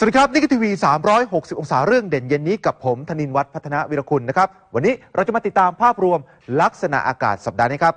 สวัสดีครับนี่คือทีวี 360 องศาเรื่องเด่นเย็นนี้กับผมธนินวัฒน์พัฒนาวิรคุณนะครับ วันนี้เราจะมาติดตามภาพรวมลักษณะอากาศสัปดาห์นี้ครับ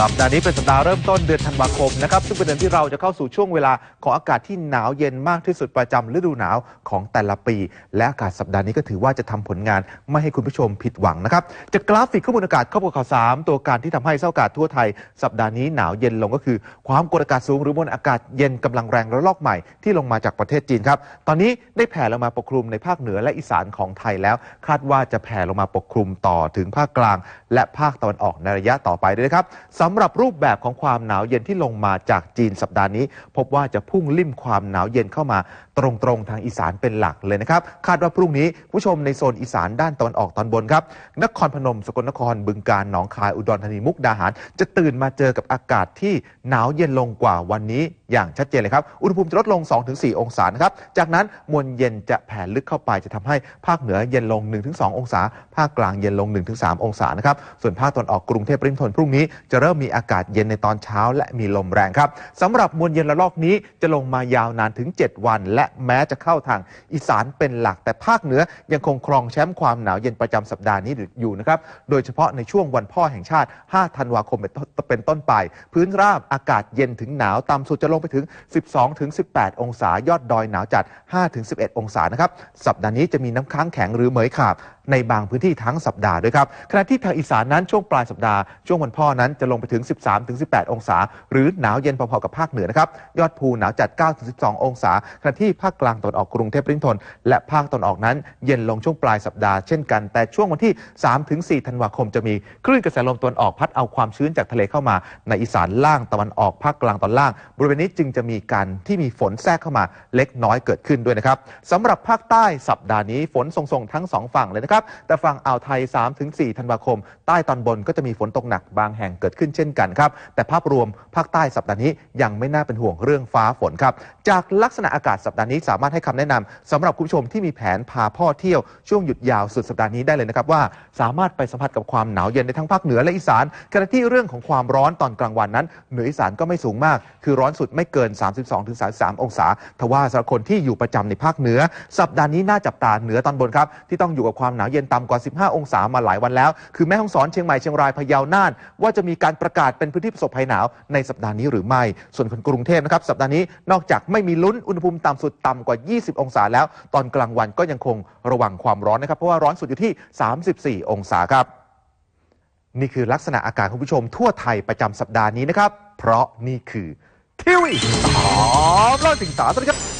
สัปดาห์นี้เป็นสัปดาห์เริ่มต้นเดือนธันวาคมนะครับซึ่งเป็นเดือนที่เราจะเข้าสู่ช่วงเวลาของอากาศที่หนาวเย็นมากที่สุดประจำฤดูหนาวของแต่ละปี และอากาศสัปดาห์นี้ก็ถือว่าจะทำผลงานไม่ให้คุณผู้ชมผิดหวังนะครับจากกราฟิกข้อมูลอากาศข้อมูลข่าวสามตัวการที่ทำให้สภาพอากาศทั่วไทย สัปดาห์นี้หนาวเย็นลงก็คือ ความกดอากาศสูงหรือมวลอากาศเย็นกำลังแรงระลอกใหม่ที่ลงมาจากประเทศจีนครับตอนนี้ได้แผ่ลงมาปกคลุมในภาคเหนือและอีสานของไทยแล้ว คาดว่าจะแผ่ลงมาปกคลุมต่อถึงภาคกลาง และภาคตะวันออกในระยะต่อไปด้วยครับสำหรับรูปแบบของความหนาวเย็นที่ลงมาจากจีนสัปดาห์นี้ พบว่าจะพุ่งลิ่มความหนาวเย็นเข้ามาตรงๆทางอีสานเป็นหลักเลยนะครับ คาดว่าพรุ่งนี้ผู้ชมในโซนอีสานด้านตะวันออกตอนบนครับ นครพนม สกลนคร บึงกาฬ หนองคาย อุดรธานี มุกดาหาร จะตื่นมาเจอกับอากาศที่หนาวเย็นลงกว่าวันนี้อย่างชัดเจนเลยครับ อุณหภูมิจะลดลง 2-4 องศานะครับ จากนั้นมวลเย็นจะแผ่ลึกเข้าไปจะทำให้ภาคเหนือเย็นลง 1-2 องศา ภาคกลางเย็นลง 1-3 องศานะครับ ส่วนภาคตอนออกกรุงเทพปริมณฑลพรุ่งนี้จะเริ่มมีอากาศเย็นในตอนเช้าและมีลมแรงครับสำหรับมวลเย็นระลอกนี้จะลงมายาวนานถึง 7 วัน และแม้จะเข้าทางอีสานเป็นหลัก แต่ภาคเหนือยังคงครองแชมป์ความหนาวเย็นประจำสัปดาห์นี้อยู่นะครับ โดยเฉพาะในช่วงวันพ่อแห่งชาติ 5 ธันวาคมเป็นต้นเป็นต้นไป พื้นราบอากาศเย็นถึงหนาวต่ำสุดจะลงไปถึง 12ถึง18 องศายอดดอยหนาวจัด5ถึง11 องศานะครับ สัปดาห์นี้จะมีน้ำค้างแข็งหรือเหมยขาบ ในบางพื้นที่ทั้งสัปดาห์ด้วยครับขณะที่ทางอีสานนั้นช่วงปลายสัปดาห์ช่วงวันพ่อนั้นจะลงไปถึง 13-18 องศา หรือหนาวเย็นพอๆกับภาคเหนือนะครับยอดภูหนาวจัด 9-12 องศาขณะที่ภาคกลางตอนออกกรุงเทพริมณฑลและภาคตอนออกนั้น เย็นลงช่วงปลายสัปดาห์เช่นกัน แต่ช่วงวันที่ 3-4 ธันวาคมจะมีคลื่นกระแสลมตะวันออกพัดเอาความชื้นจากทะเลเข้ามา ในอีสานล่างตะวันออกภาคกลางตอนล่าง บริเวณนี้จึงจะมีการที่มีฝนแทรกเข้ามาเล็กน้อยเกิดขึ้นด้วยนะครับสำหรับภาคใต้สัปดาห์นี้ฝนทรงๆทั้งสองฝั่งเลยนะครับแต่ฝั่งอ่าวไทย 3-4 ธันวาคม ใต้ตอนบนก็จะมีฝนตกหนักบางแห่งเกิดขึ้นเช่นกันครับ แต่ภาพรวมภาคใต้สัปดาห์นี้ยังไม่น่าเป็นห่วงเรื่องฟ้าฝนครับ จากลักษณะอากาศสัปดาห์นี้สามารถให้คำแนะนำสำหรับคุณผู้ชมที่มีแผนพาพ่อเที่ยวช่วงหยุดยาวสุดสัปดาห์นี้ได้เลยนะครับว่าสามารถไปสัมผัสกับความหนาวเย็นในทั้งภาคเหนือและอีสานขณะที่เรื่องของความร้อนตอนกลางวันนั้น เหนืออีสานก็ไม่สูงมาก คือร้อนสุดไม่เกิน 32-33 องศา ทว่าสำหรับคนที่อยู่ประจำในภาคเหนือ สัปดาห์นี้น่าจับตาเหนือตอนบนครับที่ต้องอยู่กับความหนาวเย็นต่ำกว่า 15 องศามาหลายวันแล้ว คือแม่ฮ่องสอนเชียงใหม่เชียงรายพะเยาน่าน ว่าจะมีการประกาศเป็นพื้นที่ประสบภัยหนาวในสัปดาห์นี้หรือไม่ ส่วนคนกรุงเทพนะครับสัปดาห์นี้นอกจากไม่มีลุ้นอุณหภูมิต่ำสุดต่ำกว่า 20 องศาแล้ว ตอนกลางวันก็ยังคงระวังความร้อนนะครับเพราะว่าร้อนสุดอยู่ที่ 34 องศาครับนี่คือลักษณะอากาศคุณผู้ชมทั่วไทยประจำสัปดาห์นี้นะครับ เพราะนี่คือทีวีสามเล่าสิงสาสวัสดีครับ